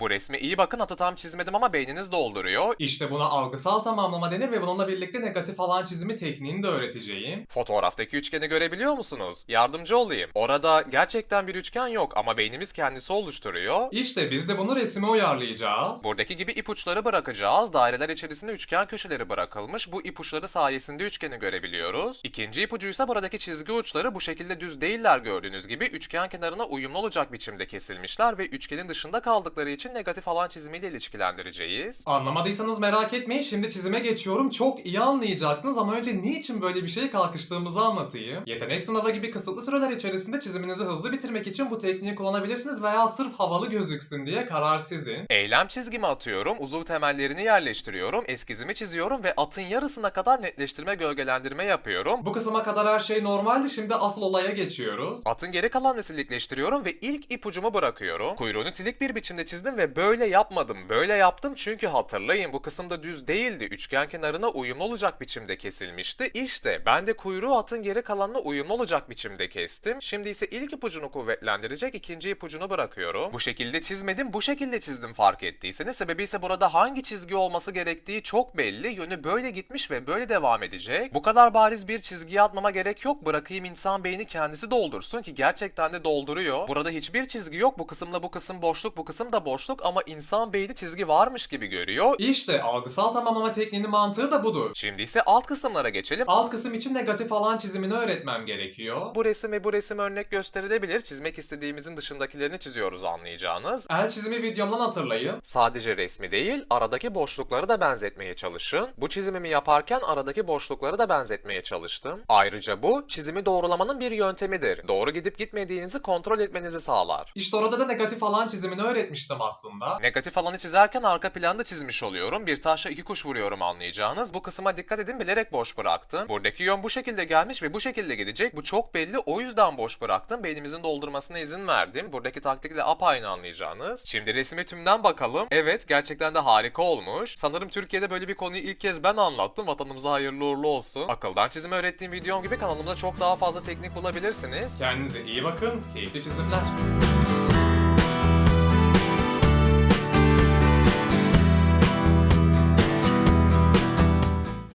Bu resme iyi bakın atı tam çizmedim ama beyniniz dolduruyor. İşte buna algısal tamamlama denir ve bununla birlikte negatif alan çizimi tekniğini de öğreteceğim. Fotoğraftaki üçgeni görebiliyor musunuz? Yardımcı olayım. Orada gerçekten bir üçgen yok ama beynimiz kendisi oluşturuyor. İşte biz de bunu resime uyarlayacağız. Buradaki gibi ipuçları bırakacağız. Daireler içerisinde üçgen köşeleri bırakılmış. Bu ipuçları sayesinde üçgeni görebiliyoruz. İkinci ipucuysa buradaki çizgi uçları bu şekilde düz değiller gördüğünüz gibi üçgen kenarına uyumlu olacak biçimde kesilmişler ve üçgenin dışında kaldıkları için negatif alan çizimiyle ilişkilendireceğiz. Anlamadıysanız merak etmeyin şimdi çizime geçiyorum. Çok iyi anlayacaksınız ama önce niçin böyle bir şeye kalkıştığımızı anlatayım. Yetenek sınavı gibi kısıtlı süreler içerisinde çiziminizi hızlı bitirmek için bu tekniği kullanabilirsiniz veya sırf havalı gözüksün diye karar sizin. Eylem çizgimi atıyorum, uzuv temellerini yerleştiriyorum, eskizimi çiziyorum ve atın yarısına kadar netleştirme gölgelendirme yapıyorum. Bu kısma kadar her şey normaldi şimdi asıl olaya geçiyoruz. Atın geri kalanını silikleştiriyorum ve ilk ipucumu bırakıyorum. Kuyruğunu silik bir biçimde çizdim ve böyle yapmadım. Böyle yaptım çünkü hatırlayın bu kısımda düz değildi. Üçgen kenarına uyumlu olacak biçimde kesilmişti. İşte ben de kuyruğu atın geri kalanına uyumlu olacak biçimde kestim. Şimdi ise ilk ipucunu kuvvetlendirecek ikinci ipucunu bırakıyorum. Bu şekilde çizmedim, bu şekilde çizdim fark ettiyseniz. Sebebi ise burada hangi çizgi olması gerektiği çok belli. Yönü böyle gitmiş ve böyle devam edecek. Bu kadar bariz bir çizgiye atmama gerek yok. Bırakayım insan beyni kendisi doldursun ki gerçekten de dolduruyor. Burada hiçbir çizgi yok. Bu kısımla bu kısım boşluk, bu kısım da boşluk ama insan beyni çizgi varmış gibi görüyor. İşte algısal tamamlama tekniğinin mantığı da budur. Şimdi ise alt kısımlara geçelim. Alt kısım için negatif alan çizimini öğretmem gerekiyor. Bu resim ve bu resim örnek gösterilebilir. Çizmek istediğimizin dışındakilerini çiziyoruz anlayacağınız. El çizimi videomdan hatırlayın. Sadece resmi değil, aradaki boşlukları da benzetmeye çalışın. Bu çizimimi yaparken aradaki boşlukları da benzetmeye çalıştım. Ayrıca bu, çizimi doğrulamanın bir yöntemidir. Doğru gidip gitmediğinizi kontrol etmenizi sağlar. İşte orada da negatif alan çizimini öğretmiştim aslında. Negatif alanı çizerken arka planda çizmiş oluyorum. Bir taşla iki kuş vuruyorum anlayacağınız. Bu kısma dikkat edin bilerek boş bıraktım. Buradaki yön bu şekilde gelmiş ve bu şekilde gidecek. Bu çok belli o yüzden boş bıraktım. Beynimizin doldurmasına izin verdim. Buradaki taktik de apaynı anlayacağınız. Şimdi resme tümden bakalım. Evet gerçekten de harika olmuş. Sanırım Türkiye'de böyle bir konuyu ilk kez ben anlattım. Vatanımıza hayırlı uğurlu olsun. Akıldan çizim öğrettiğim videom gibi kanalımda çok daha fazla teknik bulabilirsiniz. Kendinize iyi bakın, keyifli çizimler.